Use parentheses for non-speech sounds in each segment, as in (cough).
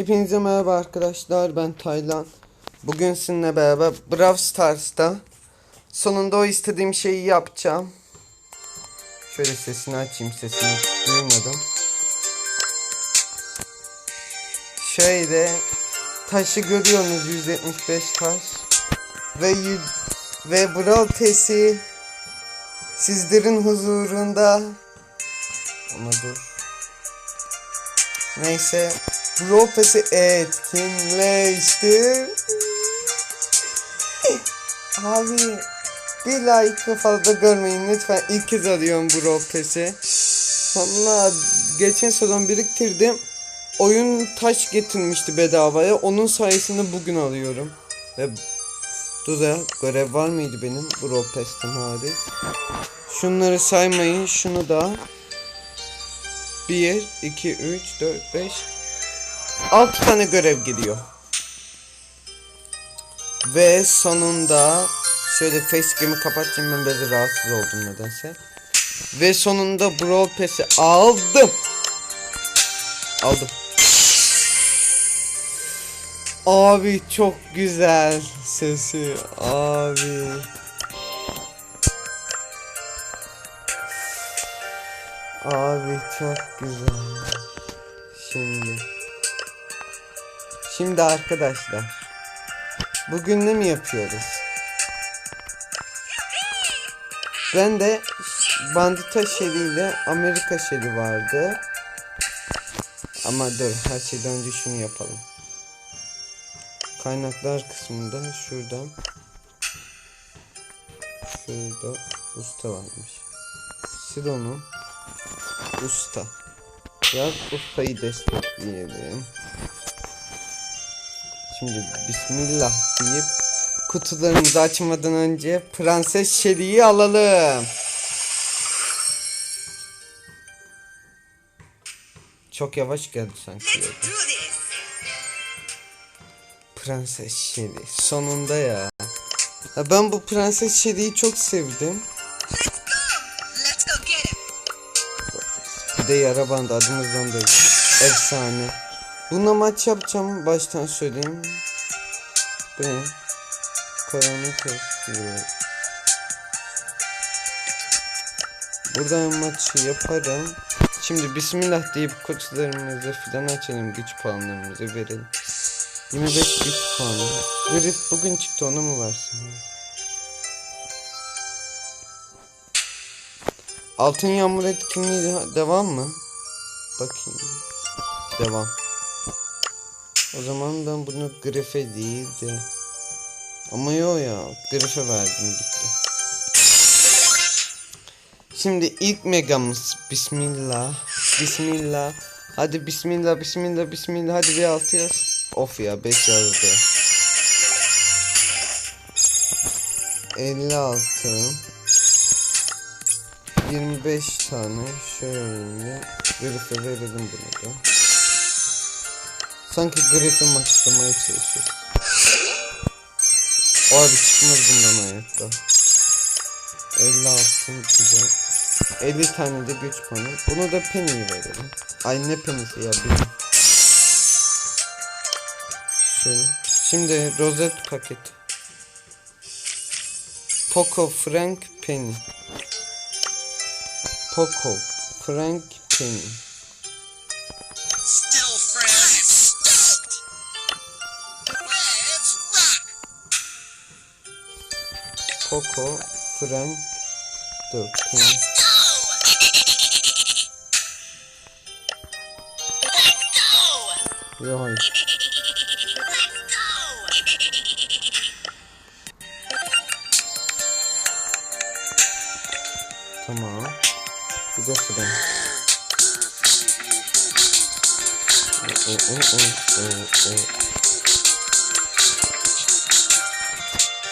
Hepinize merhaba arkadaşlar ben Taylan. Bugün sizinle beraber Brawl Stars'ta sonunda o istediğim şeyi yapacağım. Şöyle sesini açayım sesini duymadım. Şöyle taşı görüyorsunuz 175 taş ve ve Brawl Pass'i sizlerin huzurunda ama dur. Neyse. Propesi etkinleştir. (laughs) Abi bir like fazla görmeyin lütfen. İlk kez arıyorum Propesi. Sonra geçen sezon biriktirdim. Oyun taş getirmişti bedavaya. Onun sayesinde bugün alıyorum. Ve Dur ya görev var mıydı benim Propes'ten hariç? Şunları saymayın. Şunu da 1, 2, 3, 4, 5 6 tane görev geliyor. Ve sonunda şöyle facecam'i kapatayım ben biraz rahatsız oldum nedense. Ve sonunda Brawl Pass'i aldım. Aldım. Abi çok güzel sesi abi. Abi çok güzel. Şimdi. Şimdi arkadaşlar. Bugün ne mi yapıyoruz? Ben de bandita şeriyle Amerika şeri vardı. Ama dur her şeyden önce şunu yapalım. Kaynaklar kısmında şuradan Şurada usta varmış. Sil onu. Usta. Yaz ustayı destekleyelim. Şimdi bismillah deyip kutularımızı açmadan önce Prenses Şeri'yi alalım. Çok yavaş geldi sanki. Prenses Şeri. Sonunda ya. ya. Ben bu Prenses Şeri'yi çok sevdim. De yara bandı adımızdan da efsane. Bununla maç yapacağım baştan söyleyeyim. Bu? Karanlık kesiyor. Buradan maçı yaparım. Şimdi bismillah deyip koçlarımızı filan açalım güç puanlarımızı verelim. 25 güç puanı. Grip bugün çıktı onu mu versin? Altın yağmur etkinliği devam mı? Bakayım. Devam. O zaman ben bunu grife değil de. Ama yo ya grife verdim gitti. Şimdi ilk megamız Bismillah. Bismillah. Hadi bismillah bismillah bismillah hadi bir altı yaz. Of ya 5 yazdı. 56 25 tane şöyle grife verelim bunu da. Sanki grife maxlamaya çalışıyoruz. Abi çıkmaz bundan hayatta. 50 altın güzel. 50 tane de güç puanı. Bunu da Penny'ye verelim. Ay ne Penny'si ya benim. Şöyle. Şimdi rozet paket. Poco Frank Penny. Poco Frank Penny. Still. I'm stoked. Let's rock. Poco Frank Dur Penny. Let's go. Let's go.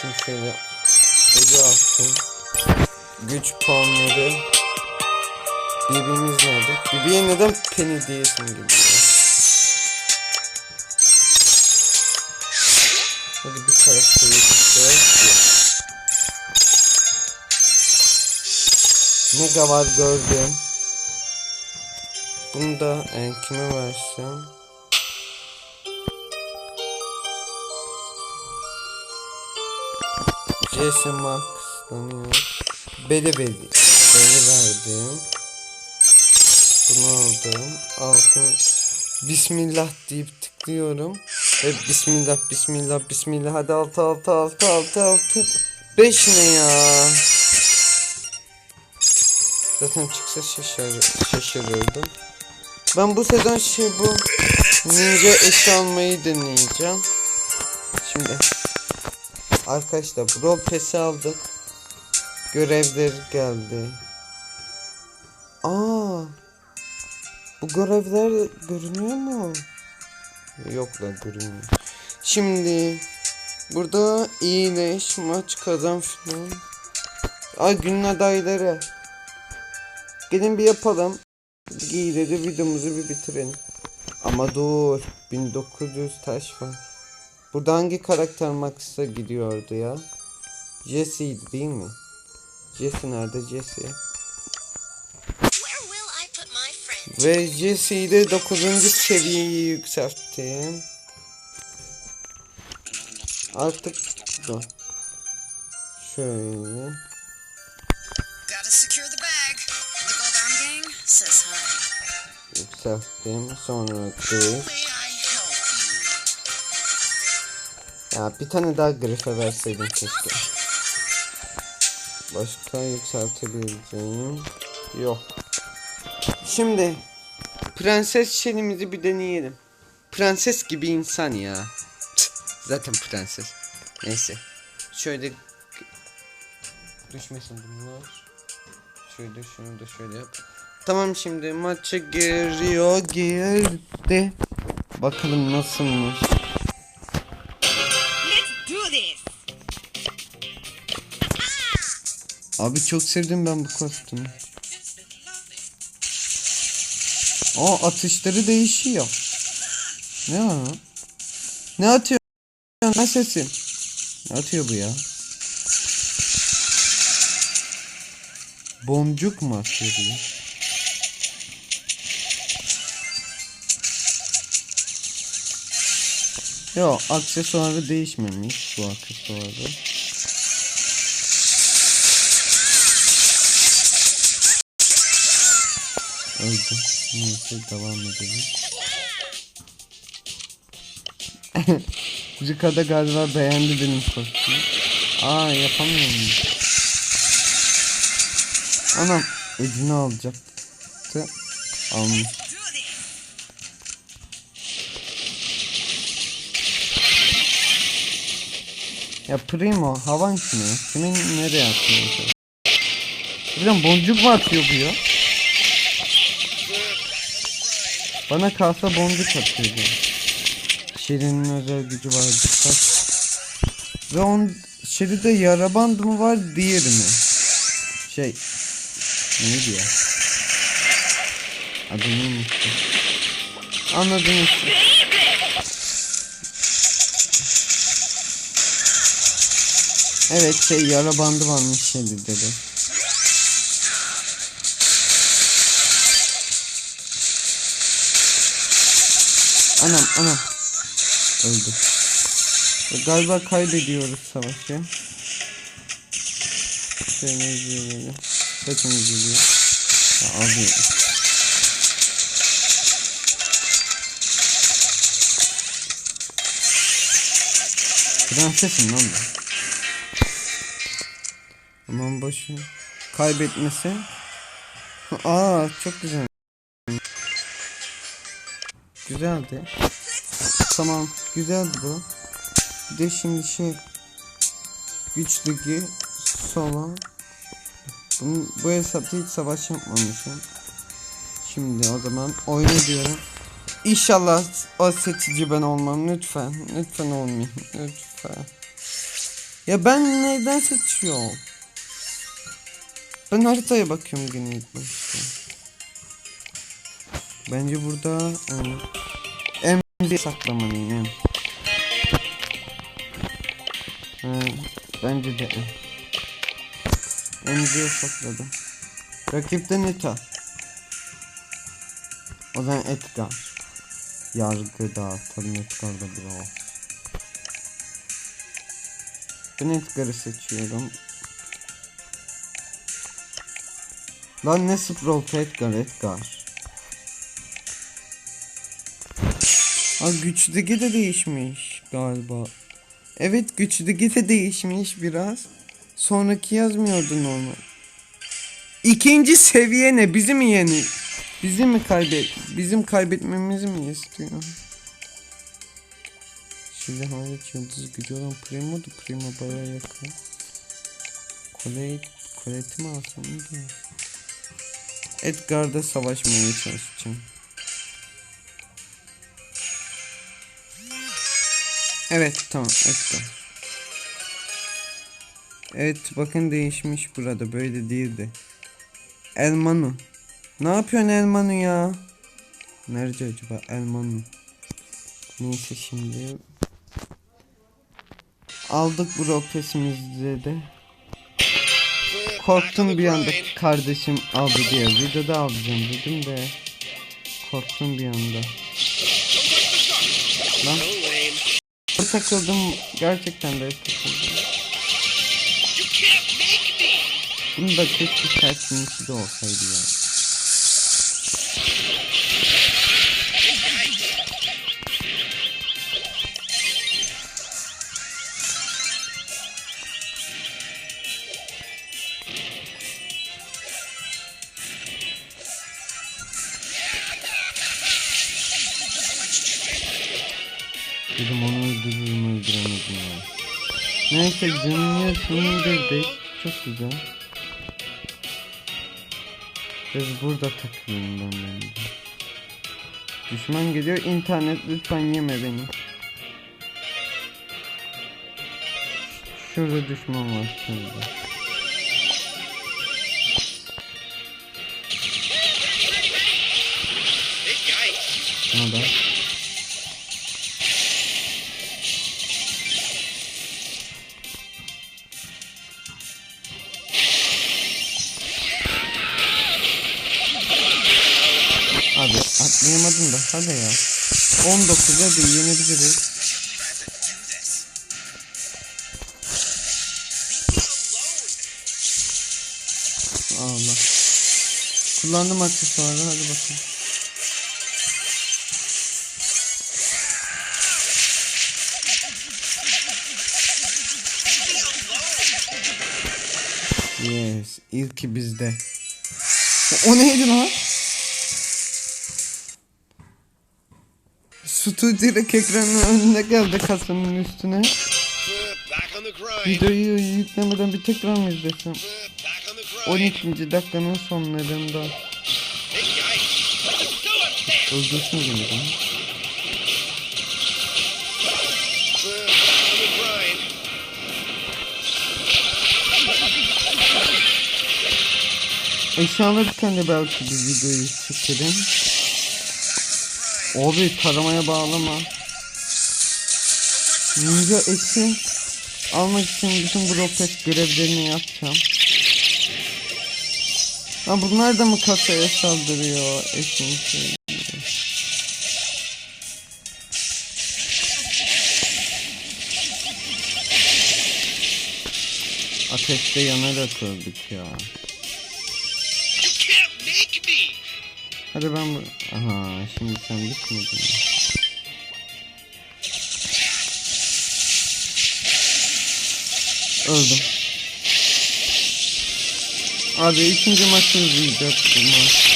Şimdi şöyle Ece alsın. Güç puanları. Birbirimiz nerede? Bibi'ye neden Penny diyesim geliyor? Hadi bir karakteri işte. Mega var gördüm. Bunu da e, kime versem? Jesse Max'lanıyor. Beli beli. Beli verdim. Bunu aldım. Altın. Bismillah deyip tıklıyorum. Ve bismillah bismillah bismillah. Hadi altı altı altı altı altı. Beş ne ya? Zaten çıksa şaşır, şaşırırdım. Ben bu sezon şey bu ninja eşi almayı deneyeceğim. Şimdi arkadaşlar Brawl Pass'i aldık. Görevler geldi. Aa, bu görevler görünüyor mu? Yok lan görünmüyor. Şimdi burada iyileş, maç kazan filan. Ay günün adayları. Gelin bir yapalım. Giyle de videomuzu bir bitirelim. Ama dur. 1900 taş var. Burada hangi karakter Max'a gidiyordu ya? Jesse'ydi değil mi? Jesse nerede Jesse? Ve Jesse'yi de 9. seviyeye yükselttim. Artık dur. Şöyle. Gotta secure the Ya bir tane daha Griff'e verseydim keşke. Başka yükseltebileceğim yok. Şimdi prenses şenimizi bir deneyelim. Prenses gibi insan ya. Zaten prenses. Neyse. Şöyle düşmesin bunlar. Şöyle şunu da şöyle yap. Tamam şimdi maça giriyor girdi. Bakalım nasılmış. Abi çok sevdim ben bu kostümü. Aa atışları değişiyor. Ne var? Ne atıyor? Ne sesim? Ne atıyor bu ya? Boncuk mu atıyor ya? Yo aksesuarı değişmemiş bu aksesuarı. Öldüm. Neyse devam edelim. Rika da galiba beğendi benim kostümü. Aa yapamıyorum. Anam ödünü alacaktı. Almış. Ya Primo havan kimi? Kimin nereye atıyor? Hocam boncuk mu atıyor bu ya? Bana kalsa boncuk atıyor bu. Şirin'in özel gücü var dikkat. Ve on Şeri'de yara bandı mı var diğeri mi? Şey neydi ya? Adını unuttum. Anladınız. Evet şey yara bandı varmış Şeri'de de. Anam anam. Öldü. Galiba kaybediyoruz savaşı. Şöyle izleyelim. Kaçımız geliyor. Ya abi. Prensesim lan ben. Aman boşu. Kaybetmesi. Aa çok güzel. Güzeldi. Tamam güzeldi bu. Bir de şimdi şey güçlüğü sola Bunun, bu hesapta hiç savaş yapmamışım. Şimdi o zaman oyna diyorum. İnşallah o seçici ben olmam lütfen. Lütfen olmayayım. Lütfen. Ya ben neden seçiyorum? Ben haritaya bakıyorum başta. Bence burada em, emzi saklamalıyım em. Ha, bence de em. Emzi'ye sakladım. Rakipte Nita. O zaman Edgar. Yargı dağıtalım Edgar da bravo. Ben Edgar'ı seçiyorum. Lan ne Sprout Edgar Edgar. Ha güçlüğü de değişmiş galiba. Evet güçlüğü de değişmiş biraz. Sonraki yazmıyordu normal. İkinci seviye ne? Bizi mi yeni? Bizi mi kaybet? Bizim kaybetmemizi mi istiyor? Şimdi hariç yıldız gücü olan Primo da Primo baya yakın. Colette, Colette'i mi alsam da? Edgar'da savaşmaya çalışacağım. Evet tamam Edgar. Evet bakın değişmiş burada böyle değildi. Elmanu. Ne yapıyorsun Elmanu ya? Nerede acaba Elmanu? Neyse şimdi aldık bu roketimizi de. Korktum bir anda kardeşim aldı diye videoda alacağım dedim de korktum bir anda. Lan takıldım gerçekten de takıldım. Bunu da keşke tersinin de olsaydı ya. Dedim onu öldürürüm öldüremedim ya. Neyse canın yarısını indirdik. Çok güzel. Biz burada takılayım ben bence. Düşman geliyor internet lütfen yeme beni. Şurada düşman var şurada. Ne da? Atlayamadım da hadi ya. 19 hadi yenebiliriz. Allah. Kullandım aksesuarı hadi bakalım. Yes, ilki bizde. O neydi lan? Direkt ekranın önüne geldi kasanın üstüne. Videoyu yüklemeden bir tekrar mı grind. 12. dakikanın sonlarında. Öldürsün beni the grind. Eşyalarken de belki bir videoyu çekerim. Abi taramaya bağlama. Ninja eşi almak için bütün bu roket görevlerini yapacağım. Ha bunlar da mı kasaya saldırıyor eşin şey? Ateşte yanarak öldük ya. Hadi ben bu... Aha şimdi sen bitmedin mi? Öldüm. Abi ikinci maçı izleyeceğiz bu maç.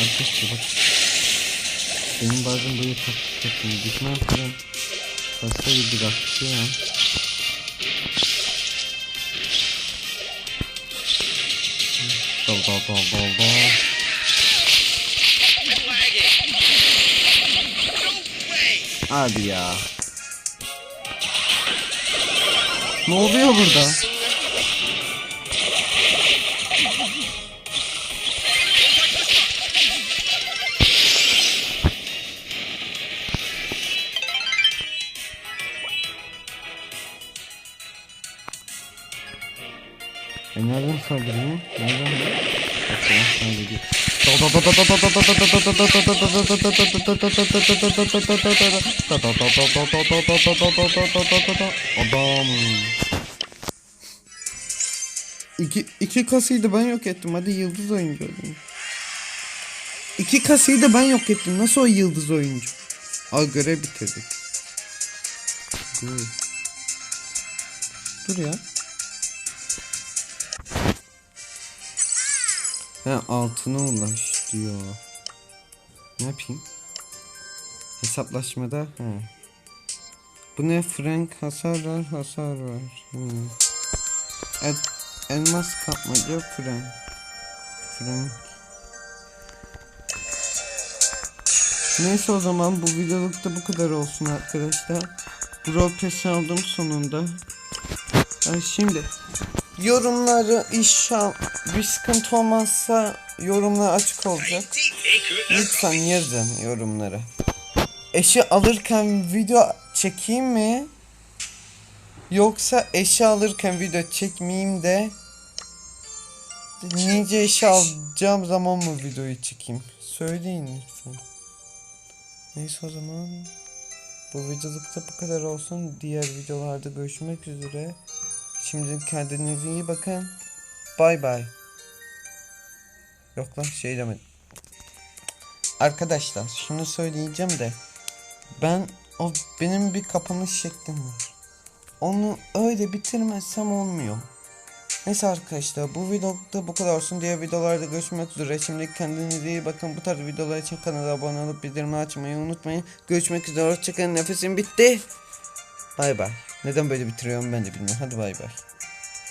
Arkadaşlar bak. Benim bazen böyle taktik yapıyorum. Düşman falan. Kasa gibi dal dal. I'm lagging. No way. Abi ya. Ne oluyor burada? Nereden saldırayım? Nereden? Bakalım saldırayım. Adam. İki, iki kasayı da ben yok ettim. Hadi yıldız oyuncu olayım. İki kasayı da ben yok ettim. Nasıl o yıldız oyuncu? Al görev bitirdik. Dur. Dur ya. He altına ulaş diyor. Ne yapayım? Hesaplaşmada he. Bu ne Frank hasar var hasar var. Hı. Et, elmas kapmaca Frank. Frank. Neyse o zaman bu videolukta bu kadar olsun arkadaşlar. Brawl Pass aldım sonunda. Ben şimdi yorumları inşallah bir sıkıntı olmazsa yorumlar açık olacak. Lütfen yazın yorumlara. Eşi alırken video çekeyim mi? Yoksa eşi alırken video çekmeyeyim de Ninja eşi alacağım zaman mı videoyu çekeyim? Söyleyin lütfen. Neyse o zaman bu videolukta bu kadar olsun. Diğer videolarda görüşmek üzere. Şimdi kendinize iyi bakın. Bay bay. Yok lan şey demedim. Arkadaşlar şunu söyleyeceğim de ben o benim bir kapanış şeklim var. Onu öyle bitirmezsem olmuyor. Neyse arkadaşlar bu vlogda bu kadar olsun. Diğer videolarda görüşmek üzere. Şimdi kendinize iyi bakın. Bu tarz videolar için kanala abone olup bildirimi açmayı unutmayın. Görüşmek üzere. Hoşçakalın. Nefesim bitti. Bay bay. Neden böyle bitiriyorum ben de bilmiyorum. Hadi bay bay.